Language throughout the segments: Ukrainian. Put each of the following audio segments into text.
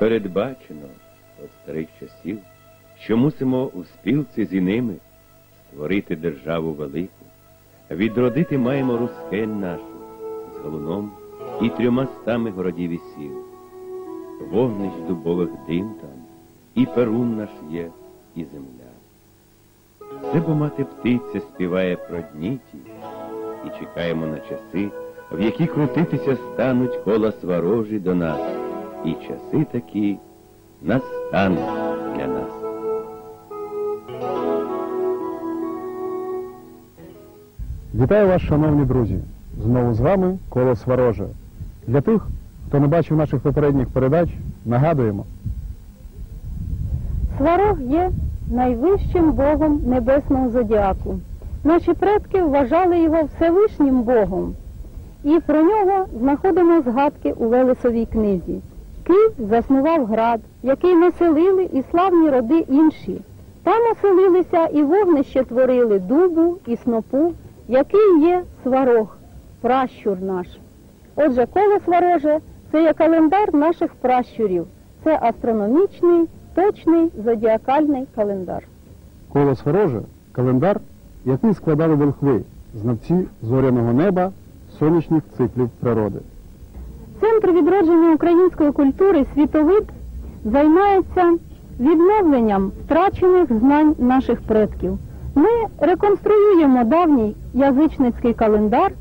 Передбачено від старих часів, що мусимо у спілці з іними створити державу велику, відродити маємо Рускень нашу з голуном і трьома стами городів і сіл. Вогнищ дубових дим там, і перун наш є, і земля. Все бо мати птиця співає про дні ті, і чекаємо на часи, в які крутитися стануть кола сварожі до нас, і часи такі настануть для нас. Вітаю вас, шановні друзі! Знову з вами коло Свароже. Для тих, хто не бачив наших попередніх передач, нагадуємо. Сварог є найвищим богом небесного зодіаку. Наші предки вважали його Всевишнім Богом, і про нього знаходимо згадки у Велесовій книзі. Київ заснував град, який населили і славні роди інші. Там оселилися і вогнище творили дубу і снопу, який є сварог, пращур наш. Отже, коло свароже це є календар наших пращурів. Це астрономічний, точний зодіакальний календар. Коло Свароже календар, який складали волхви, знавці зоряного неба, сонячних циклів природи. Центр відродження української культури світовид займається відновленням втрачених знань наших предків. Ми реконструюємо давній язичницький календар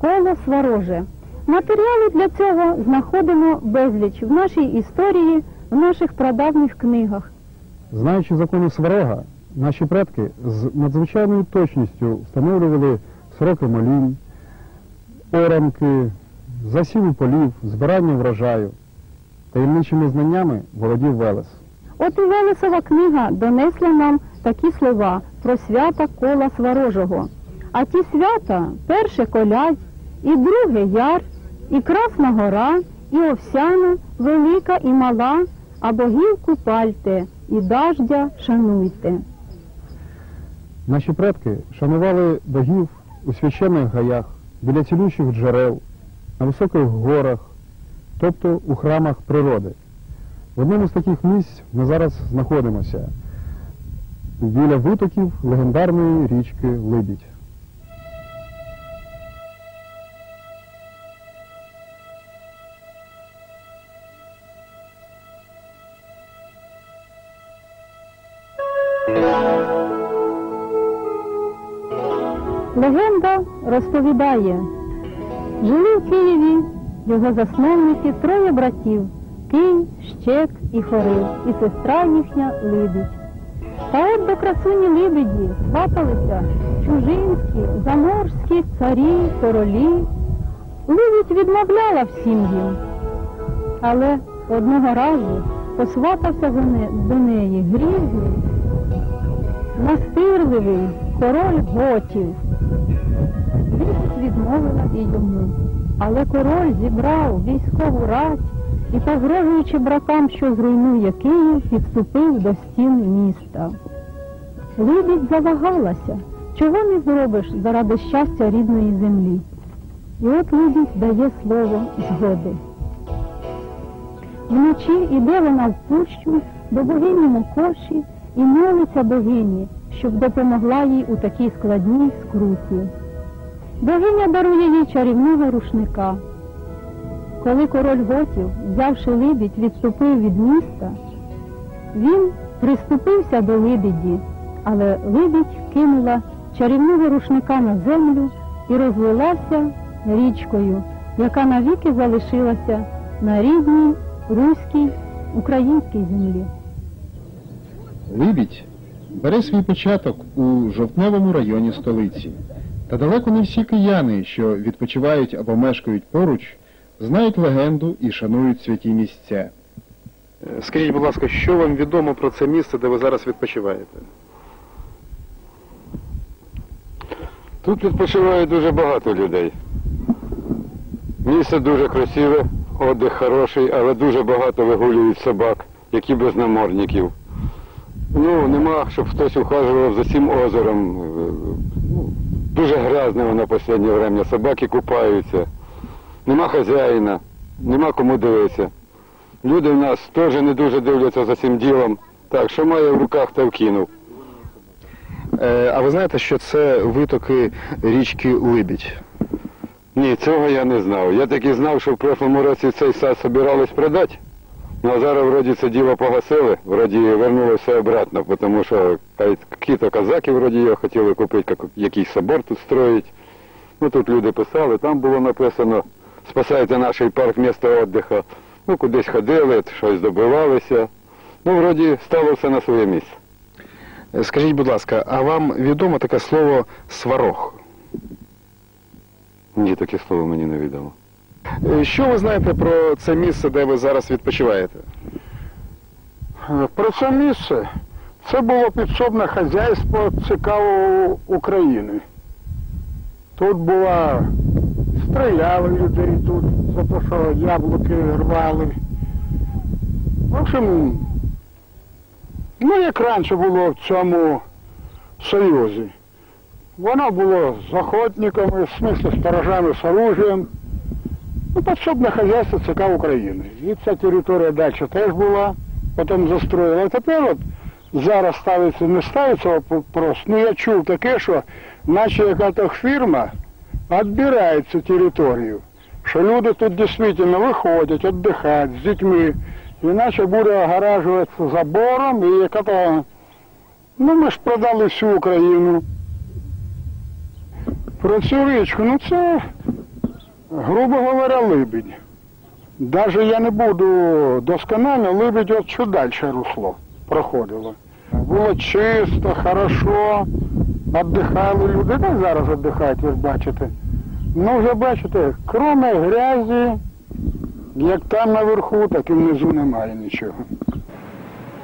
коло свароже. Матеріали для цього знаходимо безліч в нашій історії, в наших прадавніх книгах. Знаючи закони Сварога, наші предки з надзвичайною точністю встановлювали сроки молінь, оранки, засіву полів, збирання врожаю. Таємничими знаннями володів Велес. От і Велесова книга донесла нам такі слова про свята кола Сварожого. А ті свята перше колядь, і друге яр, і Красна гора, і Овсяна, велика і мала, а богів купальте, і даждя шануйте. Наші предки шанували богів у священних гаях, біля цілющих джерел, на високих горах, тобто у храмах природи. В одному з таких місць ми зараз знаходимося біля витоків легендарної річки Либідь. Легенда розповідає, жили в Києві його засновники троє братів Кий, Щек і Хорив, і сестра їхня Либідь. Та от до красуні Либіді сваталися чужинські, заморські царі, королі. Либідь відмовляла всім їм. Але одного разу посватався до неї грізний, настирливий король готів. Відмовила і йому. Але король зібрав військову рать і, погрожуючи братам, що зруйнує Київ, підступив до стін міста. Либідь завагалася, чого не зробиш заради щастя рідної землі. І от Либідь дає слово згоди. Вночі іде вона в пущу до богині Мокоші і молиться богині, щоб допомогла їй у такій складній скруті. Богиня дарує їй чарівного рушника. Коли король Готів, взявши либідь, відступив від міста, він приступився до либіді, але либідь кинула чарівного рушника на землю і розлилася річкою, яка навіки залишилася на рідній руській українській землі. Либідь бере свій початок у жовтневому районі столиці. Та далеко не всі кияни, що відпочивають або мешкають поруч, знають легенду і шанують святі місця. Скажіть, будь ласка, що вам відомо про це місце, де ви зараз відпочиваєте? Тут відпочиває дуже багато людей. Місце дуже красиве, отдих хороший, але дуже багато вигулюють собак, які без намордників. Ну, нема, щоб хтось ухажував за цим озером. Дуже грязне воно в останнє время. Собаки купаються. Нема хазяїна, нема кому дивитися. Люди в нас теж не дуже дивляться за цим ділом. Так, що має в руках, те вкинув. Е, а ви знаєте, що це витоки річки Либідь? Ні, цього я не знав. Я тільки знав, що в прошлому році цей сад собирались продати. Ну а зараз вроді це діло погасили, вроді вернули все обратно, тому що якісь казаки вроді його хотіли купити, як, якийсь собор тут строїть. Ну тут люди писали, там було написано спасайте наш парк місто віддиху. Ну кудись ходили, щось добивалися. Ну, вроді стало все на своє місце. Скажіть, будь ласка, а вам відомо таке слово сварог? Ні, таке слово мені не відомо. Е, Що ви знаєте про це місце, де ви зараз відпочиваєте? Про це місце це було підсобне хазяйство цікавого України. Тут була стріляли людей тут, за те, що яблуки рвали. В общем, ну як раніше було в цьому Союзі. Воно було з охотниками, в смислі сторожами з оружием. Ну, підсобне хазяйство ЦК України. І ця територія далі теж була, потім застроїла. Тепер от зараз ставиться, не ставиться вопрос. Ну я чув таке, що наче яка-то фірма відбирає цю територію. Що люди тут дійсно виходять, віддихають з дітьми. Іначе буде огоражуватися забором і яка-то. Ну ми ж продали всю Україну. Про цю річку, ну це грубо говоря, Либідь. Даже я не буду досконально, Либідь от що далі русло проходило. Було чисто, хорошо, віддихали люди, так зараз віддихають, ви ж бачите. Ну вже бачите, кроме грязі, як там наверху, так і внизу немає нічого.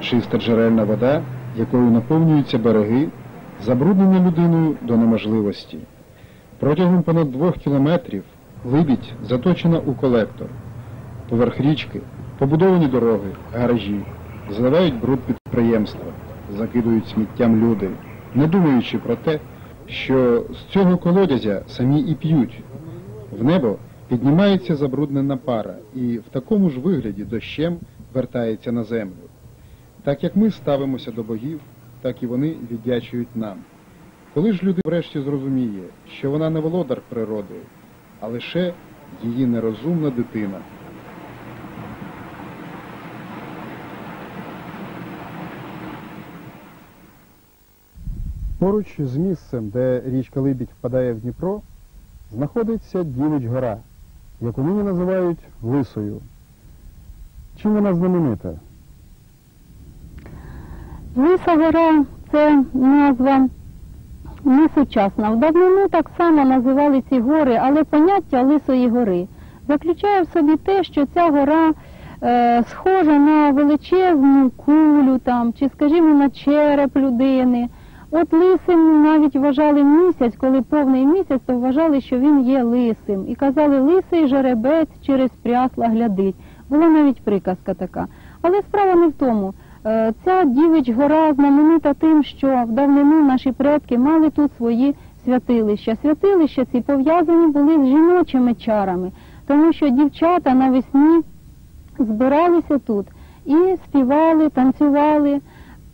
Чиста джерельна вода, якою наповнюються береги, забруднена людиною до неможливості. Протягом понад двох кілометрів Либідь заточена у колектор. Поверх річки побудовані дороги, гаражі, заливають бруд підприємства, закидують сміттям люди, не думаючи про те, що з цього колодязя самі і п'ють. В небо піднімається забруднена пара і в такому ж вигляді дощем вертається на землю. Так як ми ставимося до богів, так і вони віддячують нам. Коли ж люди врешті зрозуміє, що вона не володар природи, а лише її нерозумна дитина. Поруч з місцем, де річка Либідь впадає в Дніпро, знаходиться Дівич гора, яку нині називають Лисою. Чим вона знаменита? Лиса гора це назва не сучасна. В давнину так само називали ці гори, але поняття Лисої гори заключає в собі те, що ця гора е, схожа на величезну кулю там, чи, скажімо, на череп людини. От лисим навіть вважали місяць, коли повний місяць, то вважали, що він є лисим. І казали, лисий жеребець через прясла глядить. Була навіть приказка така. Але справа не в тому. Е, Ця дівич гора знаменита тим, що в давнину наші предки мали тут свої святилища. Святилища ці пов'язані були з жіночими чарами, тому що дівчата навесні збиралися тут і співали, танцювали,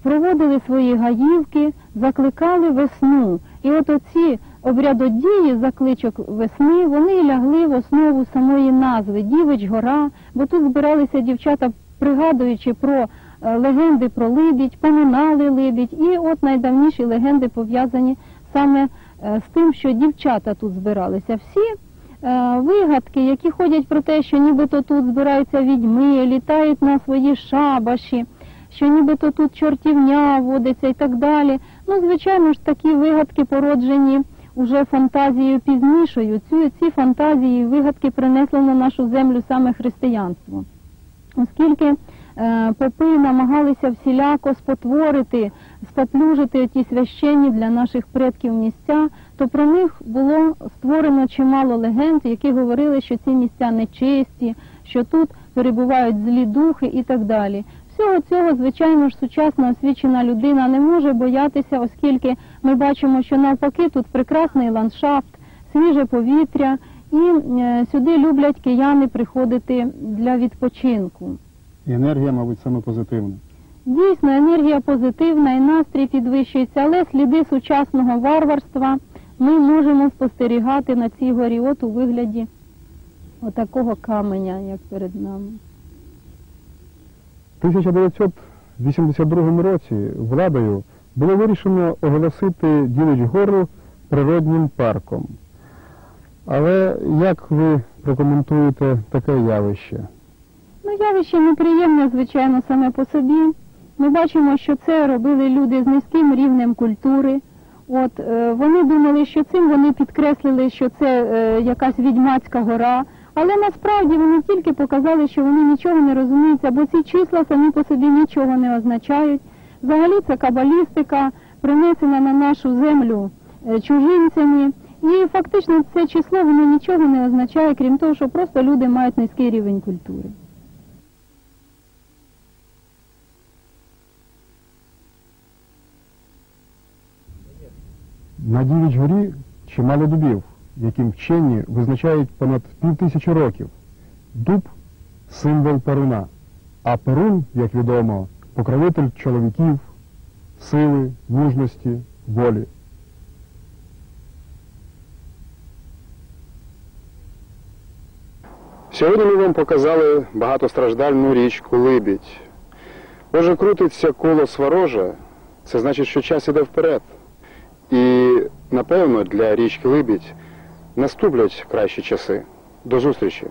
проводили свої гаївки, закликали весну. І от оці обрядодії закличок весни, вони лягли в основу самої назви Дівич гора, бо тут збиралися дівчата, пригадуючи про е, легенди про Либідь, поминали Либідь, і от найдавніші легенди пов'язані саме е, з тим, що дівчата тут збиралися. Всі е, вигадки, які ходять про те, що нібито тут збираються відьми, літають на свої шабаші, що нібито тут чортівня водиться і так далі. Ну, звичайно ж, такі вигадки породжені уже фантазією пізнішою. Ці, ці фантазії і вигадки принесло на нашу землю саме християнство. Оскільки е, попи намагалися всіляко спотворити, споплюжити ті священні для наших предків місця, то про них було створено чимало легенд, які говорили, що ці місця нечисті, що тут перебувають злі духи і так далі. Всього цього, звичайно ж, сучасна освічена людина не може боятися, оскільки ми бачимо, що навпаки тут прекрасний ландшафт, свіже повітря, і е, сюди люблять кияни приходити для відпочинку. І енергія, мабуть, саме позитивна. Дійсно, енергія позитивна і настрій підвищується, але сліди сучасного варварства ми можемо спостерігати на цій горі от у вигляді отакого каменя, як перед нами. В 1982 році владою було вирішено оголосити Ділич гору природнім парком. Але як ви прокоментуєте таке явище? Ну, явище неприємне, звичайно, саме по собі. Ми бачимо, що це робили люди з низьким рівнем культури. От е, вони думали, що цим вони підкреслили, що це е, якась відьмацька гора. Але насправді вони тільки показали, що вони нічого не розуміються, бо ці числа самі по собі нічого не означають. Взагалі це кабалістика, принесена на нашу землю е, чужинцями. І фактично це число воно нічого не означає, крім того, що просто люди мають низький рівень культури. На Дівіч горі чимало дубів, яким вчені визначають понад пів тисячі років. Дуб символ Перуна. А Перун, як відомо, покровитель чоловіків, сили, мужності, волі. Сьогодні ми вам показали багатостраждальну річку Либідь. Отже, крутиться коло Сварожа, це значить, що час іде вперед. І, напевно, для річки Либідь наступлять кращі часи. До зустрічі!